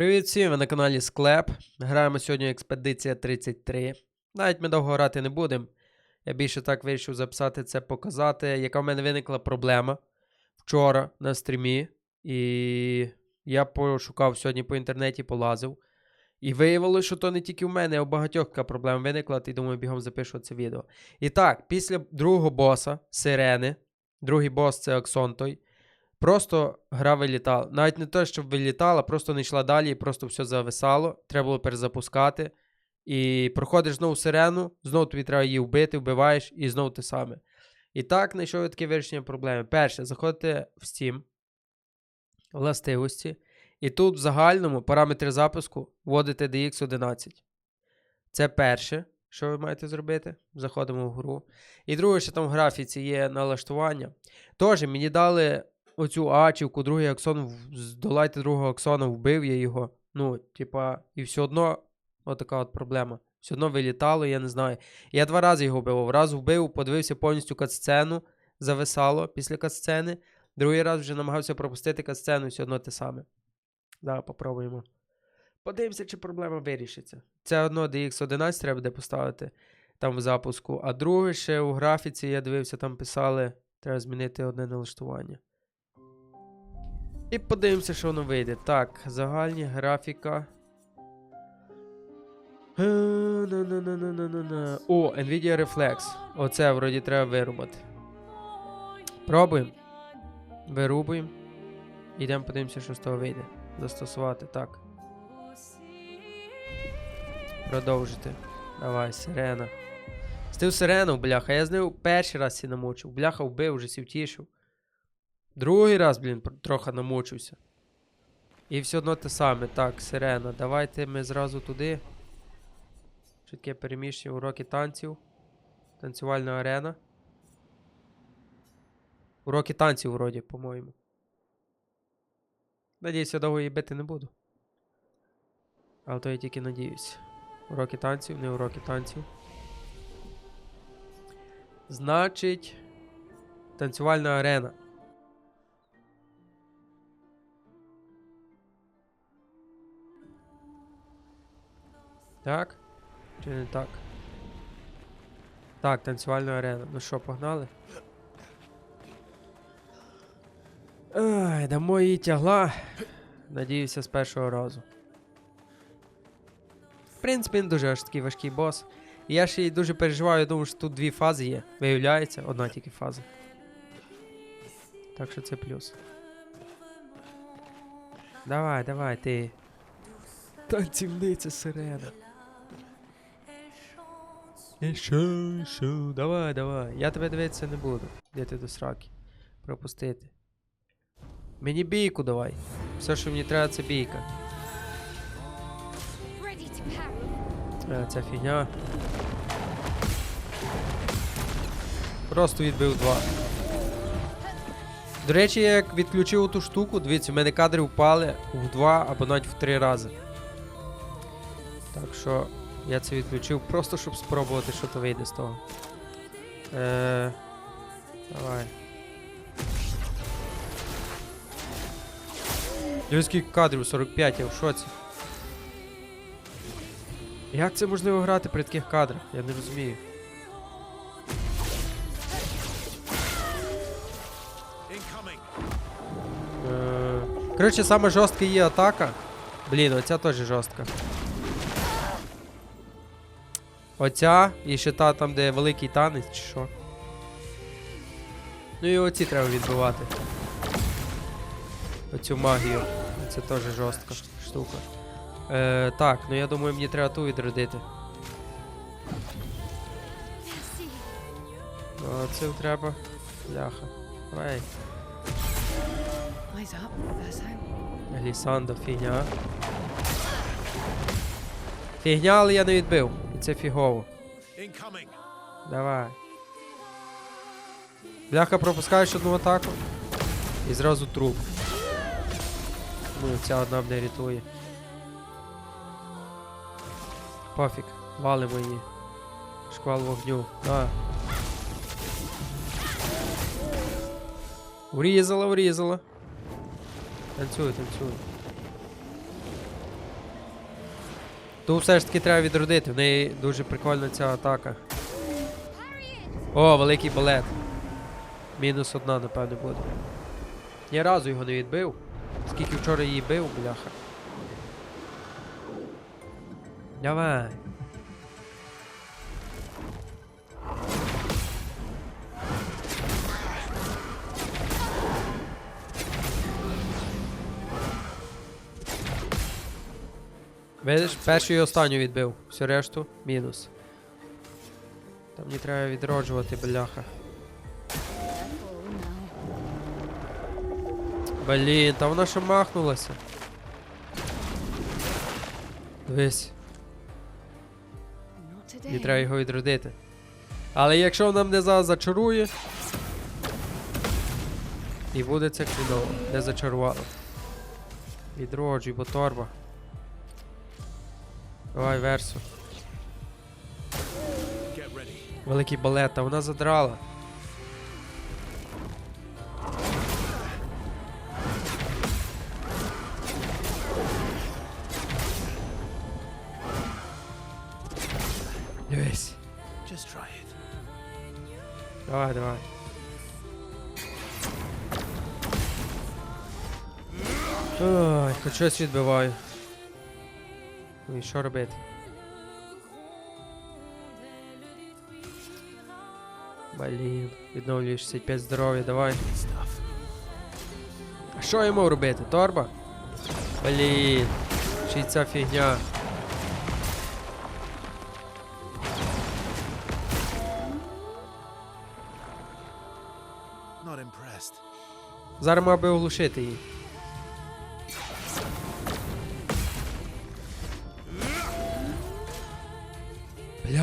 Привіт всім, ви на каналі Склеп. Граємо сьогодні Експедиція 33. Навіть ми довго грати не будемо. Я більше так вирішив записати це, показати, яка в мене виникла проблема вчора на стрімі. І я пошукав сьогодні по інтернеті, полазив. І виявилося, що то не тільки в мене, а у багатьох така проблема виникла, і думаю, бігом запишу це відео. І так, після другого боса, сирени, другий бос це Аксон той. Просто гра вилітала. Навіть не те, щоб вилітала, просто не йшла далі і просто все зависало. Треба було перезапускати. І проходиш знову сирену, знову тобі треба її вбити, вбиваєш, і знову те саме. І так знайшов я таке вирішення проблеми. Перше, заходите в Steam, властивості, і тут в загальному параметри запуску вводите DX11. Це перше, що ви маєте зробити. Заходимо в гру. І друге, що там в графіці є налаштування. Тож мені дали оцю ачівку, другий аксон, здолайте другого аксона, вбив я його. Ну, типа, і все одно, отака от проблема. Все одно вилітало, я не знаю. Я два рази його вбив. Раз вбив, подивився повністю катсцену, зависало після катсцени. Другий раз вже намагався пропустити катсцену, все одно те саме. Да, попробуємо. Подивимося, чи проблема вирішиться. Це одно DX11 треба буде поставити там в запуску. А друге ще у графіці, я дивився, там писали, треба змінити одне налаштування. І подивимося, що воно вийде. Так, загальні графіка. Е. О, Nvidia Reflex. Оце вроді треба вирубати. Пробуємо. Вирубуємо. Ідемо подивимося, що з того вийде. Застосувати. Так. Продовжити. Давай, сирена. Стив сирену, бляха. Я з нею перший раз сі намучив. Бляха вбив, вже сі втішив. Другий раз, блін, трохи намучився. І все одно те саме. Так, сирена. Давайте ми зразу туди. Чітке переміщення уроки танців. Танцювальна арена. Уроки танців, вроді, по-моєму. Надіюсь, я довго її бити не буду. Але то я тільки надіюсь. Уроки танців, не уроки танців. Значить. Танцювальна арена. Так? Чи не так? Так, танцювальна арена. Ну що, погнали? Ай, дамо їй тягла. Надіюся, з першого разу. В принципі, не дуже аж такий важкий бос. Я ще й дуже переживаю, думаю, що тут дві фази є. Виявляється, одна тільки фаза. Так що це плюс. Давай, давай, ти. Танцівниця сирена. Що, що, давай, давай. Я тебе дивитися не буду. Де ти до сраки? Пропустити. Мені бійку давай. Все, що мені треба, це бійка. Е, Ця фігня. Просто відбив два. До речі, я як відключив ту штуку, дивіться, в мене кадри впали в два або навіть в три рази. Так що я це відключив просто, щоб спробувати, що то вийде з того. Е, давай. Скільки кадрів 45, я в шоці. Як це можливо грати при таких кадрах? Я не розумію. Е, Коротше, саме жорстка є атака. Блін, оця теж жорстка. Оця і ще та там, де великий танець, чи що. Ну і оці треба відбивати. Оцю магію. Це теж жорстка штука. Е, так, ну я думаю, мені треба ту відродити. Ну, це треба. Бляха. Ой, Eyes. Лісандо, фігня. Фігня, але я не відбив. Це фігово. Давай. Бляха, пропускаєш одну атаку. І зразу труп. Ну, ця одна мене рятує. Пофіг, валимо її. Шквал вогню. Да. Урізала, урізала. Танцюй, танцюй. Тут все ж таки треба відродити. В неї дуже прикольна ця атака. О, великий балет. Мінус одна, напевне, буде. Ні разу його не відбив. Скільки вчора її бив, бляха. Давай. Видиш, першу і останню відбив. Всю решту мінус. Там мені треба відроджувати, бляха. Блін, та вона ще махнулася. Дивись, мені треба його відродити. Але якщо вона мене зараз зачарує. І буде це чудово, не зачарувало. Відроджуй, бо торба. Давай версу. Великий балет, а вона задрала. Дивись. Давай, давай. Ой, хоч щось відбиваю. І що робити? Блін, відновлюю 65 здоров'я, давай. А що йому робити? Торба? Блін, й ця фігня. Зараз мав би оглушити її.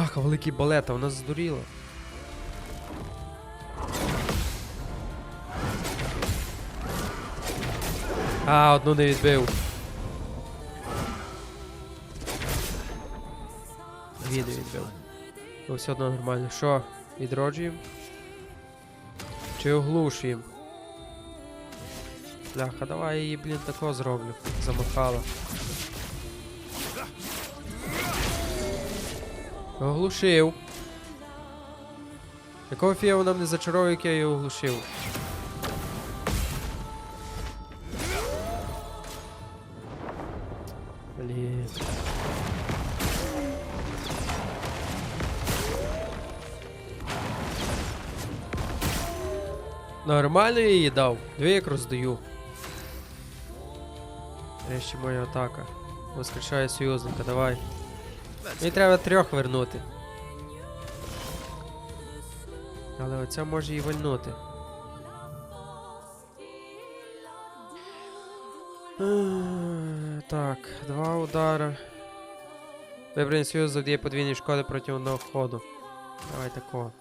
Бляха, великий балет, а вона здуріла. А, одну не відбив. Дві не відбив. Ну, все одно нормально. Що, відроджуємо? Чи оглушуємо? Бляха, давай я її, блін, тако зроблю. Замахала. Оглушив. Якого фія вона мене зачаровує, як я її оглушив? Блін. Нормально я її дав. Дві як роздаю. Нарешті моя атака. Воскрешає союзника, давай. Мені треба трьох вернути. Але оця може і вальнути. Е, Так, два удара. Вибраний союз завдіє подвійні шкоди проти одного ходу. Давай такого.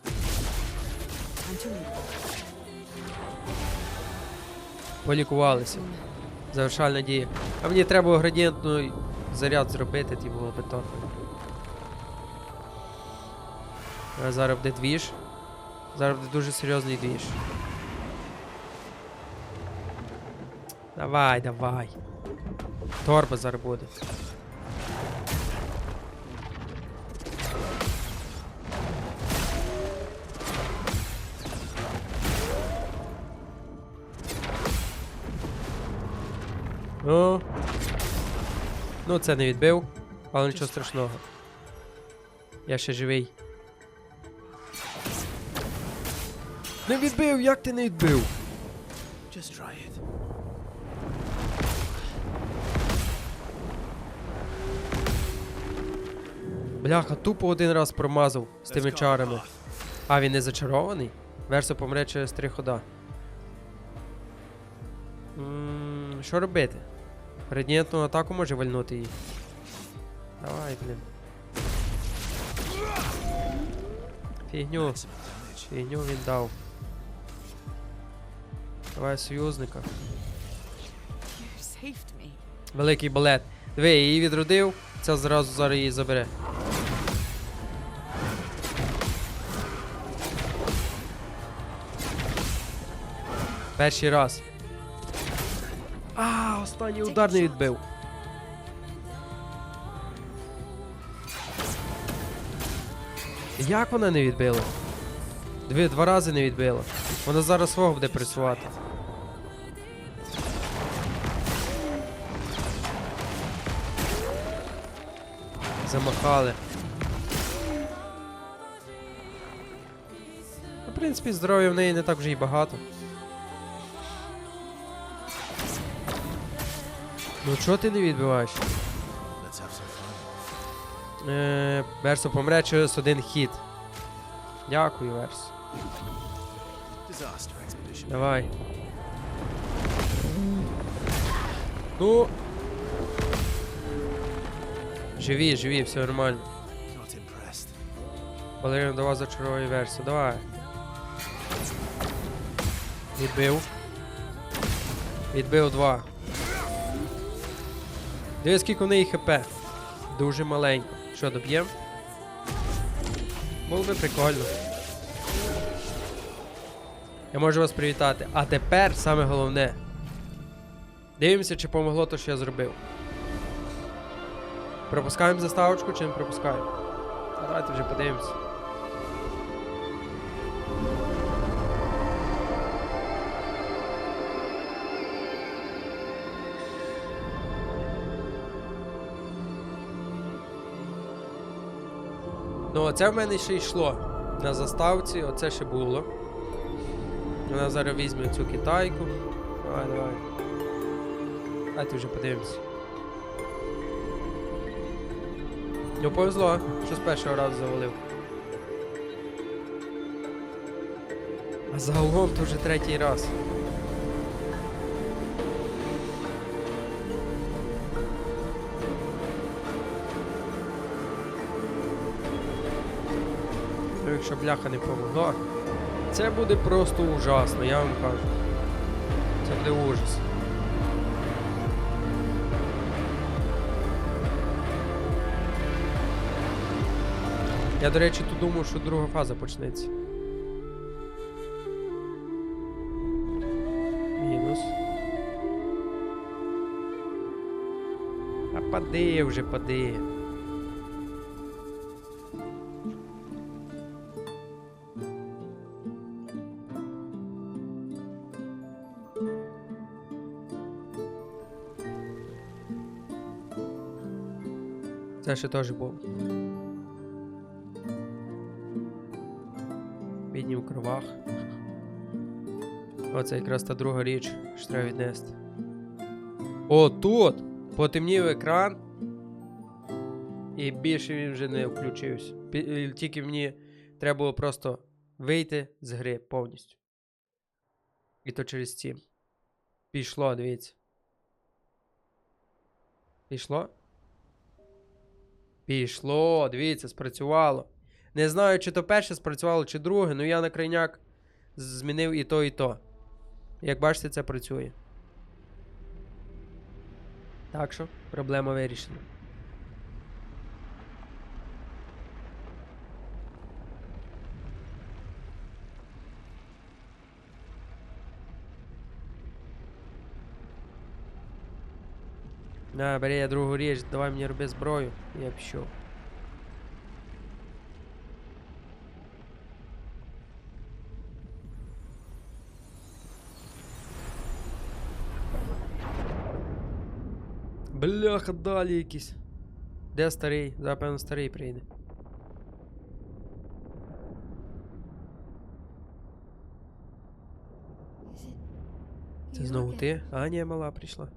Полікувалися. Завершальна дія. А мені треба градієнтний заряд зробити, ті було би то. А зараз буде двіж. Зараз буде дуже серйозний двіж. Давай, давай. Торба зараз буде. О. Ну, це не відбив, але нічого страшного. Я ще живий. Не відбив, як ти не відбив? Just try it. Бляха, тупо один раз промазав з тими чарами. А він не зачарований? Версо помре через три хода. М, Що робити? Радієнтну атаку може вальнути її. Давай, блін. Фігню. Фігню він дав. Давай союзника. Великий балет. Диви, я її відродив, ця зразу зараз її забере. Перший раз. А, останній удар не відбив. Як вона не відбила? Дві, два рази не відбила. Вона зараз свого буде пресувати. Замахали. Ну, В принципі, здоров'я в неї не так вже й багато. Ну чого ти не відбиваєш? Е, Версо помре через один хід. Дякую, Верс. Давай. Ну. Живі, живі, все нормально. Валеріан до вас зачаровує версію. Давай. Відбив. Відбив два. Дивись, скільки в неї хп. Дуже маленько. Що, доб'єм? Було би прикольно. Я можу вас привітати. А тепер саме головне. Дивимося, чи помогло те, що я зробив. Пропускаємо заставочку чи не пропускаємо? А давайте вже подивимося. Ну, оце в мене ще йшло. На заставці, оце ще було. Вона зараз візьме цю китайку. Давай, давай. Давайте вже подивимось. Ну повезло, що з першого разу завалив. А загалом то вже третій раз. Ну, якщо бляха не помогла, це буде просто ужасно, я вам кажу. Це буде ужас. Я, до речі, тут думав, що друга фаза почнеться. Мінус. А пади вже, пади. Це ще теж був. Кровах. Оце якраз та друга річ, що треба віднести. О, тут! Потемнів екран. І більше він вже не включився. Тільки мені треба було просто вийти з гри повністю. І то через Steam. Пішло, дивіться. Пішло? Пішло, дивіться, спрацювало. Не знаю, чи то перше спрацювало, чи друге, але я на крайняк змінив і то, і то. Як бачите, це працює. Так що, проблема вирішена. На, бери я другу річ, давай мені роби зброю. Я пішов. Бляха, далі якісь. Де старий? Запевно старий прийде. Це You знову again? ти? А, ні, мала прийшла.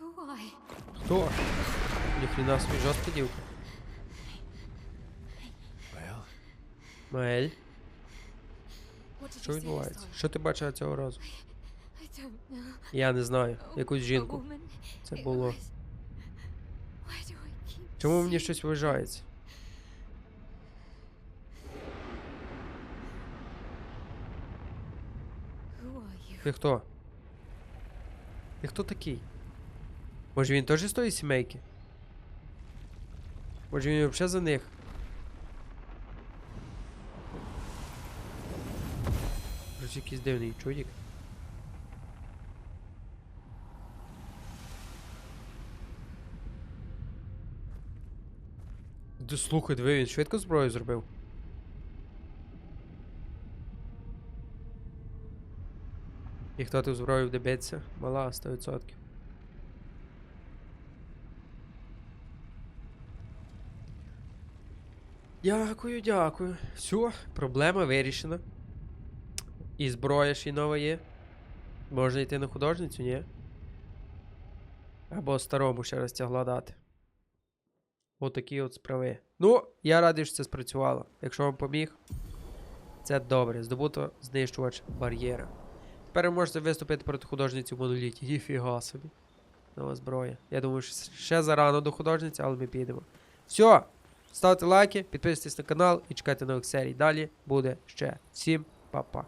Why? Хто? Ніхрена собі жорстка дівка. Маель, що відбувається? Що ти бачила цього разу? Know. Я не знаю. Якусь жінку. Це було. Чому мені щось вважається? Ти хто? Ти хто такий? Може він теж з тої сімейки? Може він взагалі за них? Короче, якийсь дивний чудик. Ти слухай, диви, він швидко зброю зробив. І хто тут зброю буде битися? Мала 100%. Дякую, дякую. Все, проблема вирішена. І зброя ще нова є. Можна йти на художницю, ні? Або старому ще раз тягла дати. Отакі от справи. Ну, я радий, що це спрацювало. Якщо вам поміг, це добре. Здобуто знищувач бар'єра. Тепер ви можете виступити проти художниці в моноліті. Ніфіга собі. Нова зброя. Я думаю, що ще зарано до художниці, але ми підемо. Все. Ставте лайки, підписуйтесь на канал і чекайте нових серій. Далі буде ще. Всім па-па.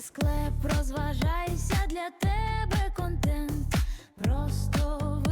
Склеп розважайся для тебе контент. Просто